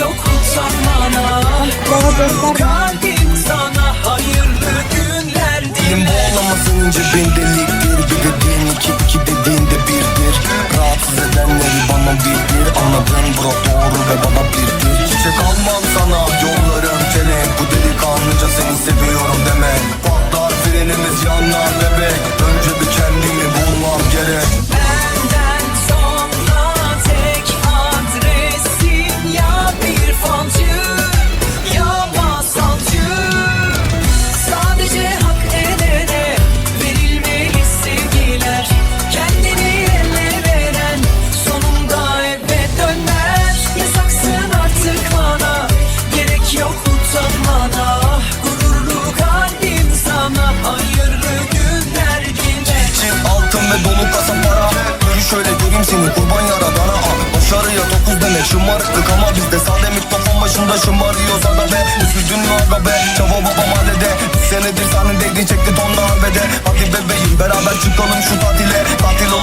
yok utanmana. Gururlu kalbim sana hayırlı günler Benim bu diler olamazın cebinde liktir Bir dediğin iki iki dediğin de birdir. Rahatsız edenleri bana bildir. Anladın bro doğru ve bana birdir Çiçek almam sana. Yollarım kelek Bu delikanlıca seni seviyorum deme. Patlar frenimiz yanar bebek Ve dolu kasa para Yürü şöyle göreyim seni kurban yaradana. Al. Başarıya dokuz demek şımarıklık ama bizde Sade mikrofon başında şımarıyoruz aga be. Üzüldün mü aga be? Çava baba mahallede Bir senedir sahnedeydin çekti tonla arbede. Hadi bebeğim beraber çıkalım şu tatile. Tatil olur